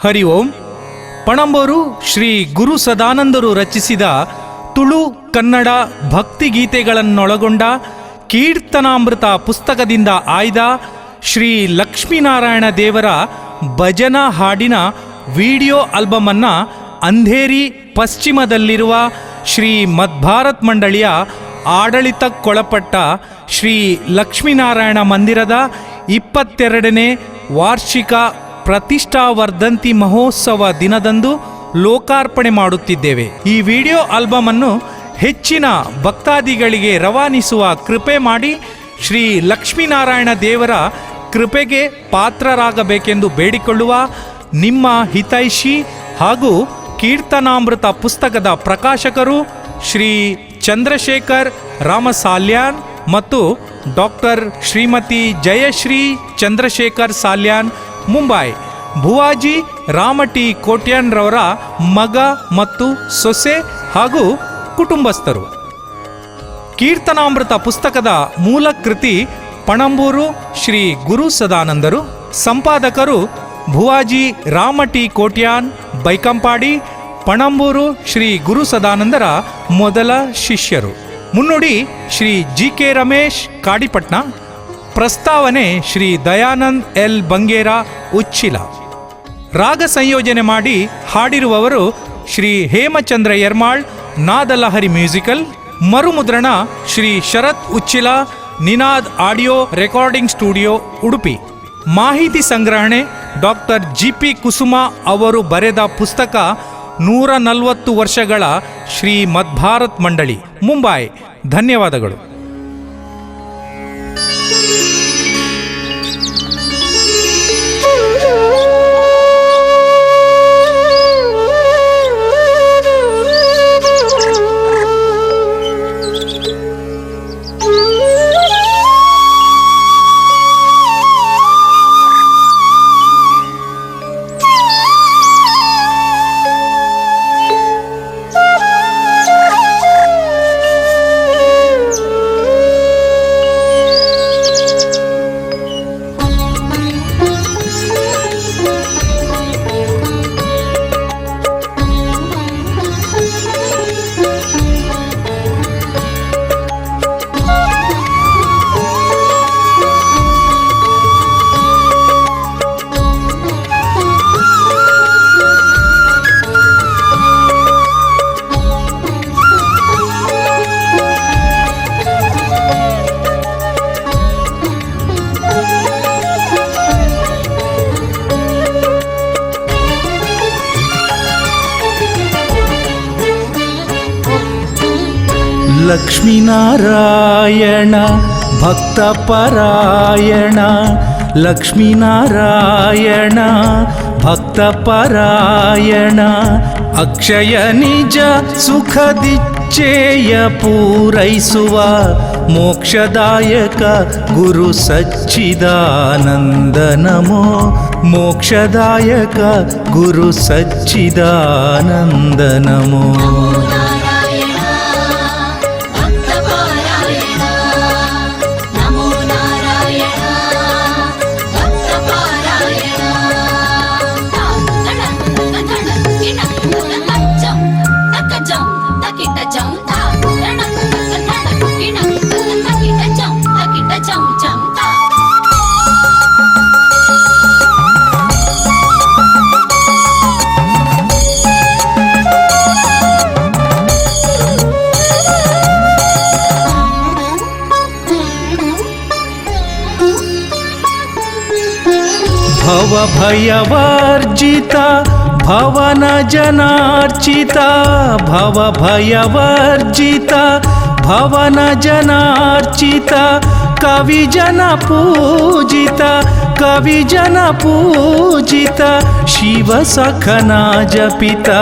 ಹರಿ ಓಂ. ಪಣಂಬೂರು ಶ್ರೀ ಗುರು ಸದಾನಂದರು ರಚಿಸಿದ ತುಳು ಕನ್ನಡ ಭಕ್ತಿಗೀತೆಗಳನ್ನೊಳಗೊಂಡ ಕೀರ್ತನಾಮೃತ ಪುಸ್ತಕದಿಂದ ಆಯ್ದ ಶ್ರೀ ಲಕ್ಷ್ಮೀನಾರಾಯಣ ದೇವರ ಭಜನಾ ಹಾಡಿನ ವಿಡಿಯೋ ಆಲ್ಬಮನ್ನು ಅಂಧೇರಿ ಪಶ್ಚಿಮದಲ್ಲಿರುವ ಶ್ರೀ ಮದ್ಭಾರತ್ ಮಂಡಳಿಯ ಆಡಳಿತಕ್ಕೊಳಪಟ್ಟ ಶ್ರೀ ಲಕ್ಷ್ಮೀನಾರಾಯಣ ಮಂದಿರದ ಇಪ್ಪತ್ತೆರಡನೇ ವಾರ್ಷಿಕ ಪ್ರತಿಷ್ಠಾವರ್ಧಂತಿ ಮಹೋತ್ಸವ ದಿನದಂದು ಲೋಕಾರ್ಪಣೆ ಮಾಡುತ್ತಿದ್ದೇವೆ. ಈ ವಿಡಿಯೋ ಆಲ್ಬಮ್ ಅನ್ನು ಹೆಚ್ಚಿನ ಭಕ್ತಾದಿಗಳಿಗೆ ರವಾನಿಸುವ ಕೃಪೆ ಮಾಡಿ ಶ್ರೀ ಲಕ್ಷ್ಮೀನಾರಾಯಣ ದೇವರ ಕೃಪೆಗೆ ಪಾತ್ರರಾಗಬೇಕೆಂದು ಬೇಡಿಕೊಳ್ಳುವ ನಿಮ್ಮ ಹಿತೈಷಿ ಹಾಗೂ ಕೀರ್ತನಾಮೃತ ಪುಸ್ತಕದ ಪ್ರಕಾಶಕರು ಶ್ರೀ ಚಂದ್ರಶೇಖರ್ ರಾಮಸಾಲ್ಯಾನ್ ಮತ್ತು ಡಾಕ್ಟರ್ ಶ್ರೀಮತಿ ಜಯಶ್ರೀ ಚಂದ್ರಶೇಖರ್ ಸಾಲ್ಯಾನ್ ಮುಂಬೈ. ಭುವಾಜಿ ರಾಮಟಿ ಕೋಟ್ಯಾನ್ರವರ ಮಗ ಮತ್ತು ಸೊಸೆ ಹಾಗೂ ಕುಟುಂಬಸ್ಥರು. ಕೀರ್ತನಾಮೃತ ಪುಸ್ತಕದ ಮೂಲ ಕೃತಿ ಪಣಂಬೂರು ಶ್ರೀ ಗುರು ಸದಾನಂದರು. ಸಂಪಾದಕರು ಭುವಾಜಿ ರಾಮಟಿ ಕೋಟ್ಯಾನ್ ಬೈಕಂಪಾಡಿ, ಪಣಂಬೂರು ಶ್ರೀ ಗುರು ಸದಾನಂದರ ಮೊದಲ ಶಿಷ್ಯರು. ಮುನ್ನುಡಿ ಶ್ರೀ ಜಿ ಕೆ ರಮೇಶ್ ಕಾಡಿಪಟ್ನ ಪ್ರಸ್ತಾವನೆ ಶ್ರೀ ದಯಾನಂದ್ ಎಲ್ ಬಂಗೇರ ಉಚ್ಚಿಲ. ರಾಗ ಸಂಯೋಜನೆ ಮಾಡಿ ಹಾಡಿರುವವರು Shri Hemachandra Yermal Nadalahari musical, ಮರುಮುದ್ರಣ Shri Sharath Uchila, Ninad audio recording studio Udupi. ಮಾಹಿತಿ ಸಂಗ್ರಹಣೆ ಡಾಕ್ಟರ್ ಜಿ ಪಿ ಕುಸುಮ ಅವರು ಬರೆದ ಪುಸ್ತಕ ನೂರ ನಲವತ್ತು ವರ್ಷಗಳ ಶ್ರೀ ಮದ್ಭಾರತ್ ಮಂಡಳಿ, ಮುಂಬೈ. ಧನ್ಯವಾದಗಳು. లక్ష్మీనారాయణ భక్తపరాయణ లక్ష్మీనారాయణ భక్తపరాయణ అక్షయ నిజ సుఖదిచ్చేయ పూరైసువ మోక్షదాయక గురు సచ్చిదానందనమో మోక్షదాయక గురు సచ్చిదానందనమో. भवभयवर्जिता भवनजनार्चिता भवभयवर्जिता भवनजनार्चिता कविजनपूजिता कविजनपूजिता शिवसखना जपिता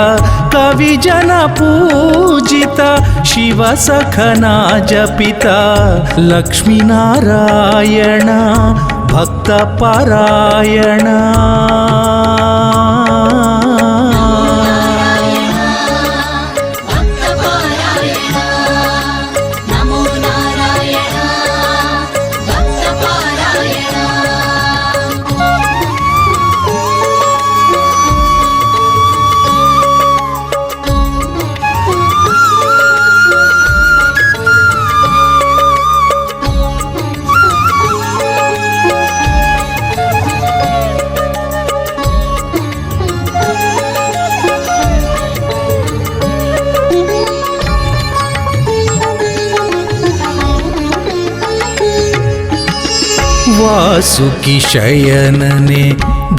कविजनपूजिता शिवसखना जपिता लक्ष्मीनारायणा ഭക്തപാരായണ वासुकिशयनने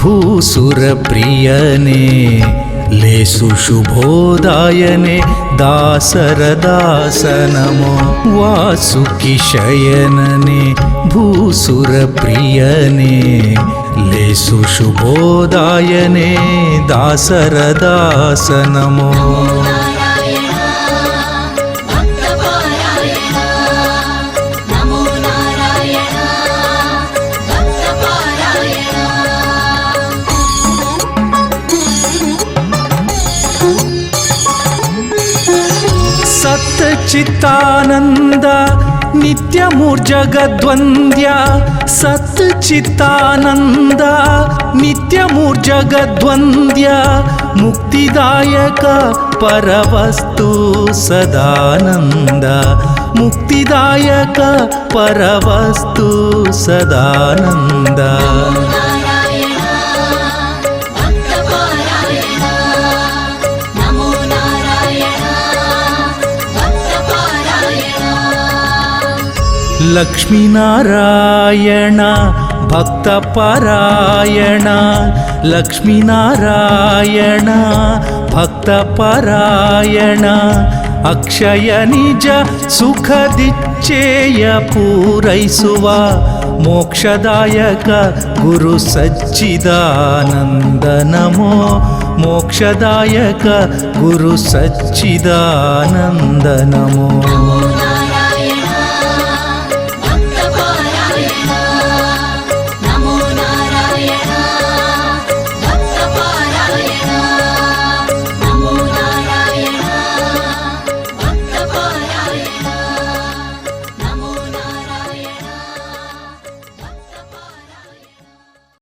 भूसुरप्रियने लेसु शुभोदायने दासरदास नमो वासुकिशयनने भूसुरप्रियने लेसु शुभोदायने दासरदास नमो సత్ చిత్తానంద నిత్యమూర్జగద్వంద్య. సత్ చిత్తానంద నిత్యమూర్జగద్వంద్య. ముక్తిదాయక పరవస్తు సదానంద. ముక్తిదాయక పరవస్తు సదానంద. లక్ష్మీనారాయణ భక్తపరాయణ లక్ష్మీనారాయణ భక్తపరాయణ అక్షయ నిజ సుఖదిచ్చేయ పూరైసువ మోక్షదాయక గురు సచ్చిదానందనమో మోక్షదాయక గురు సచ్చిదానందనమో.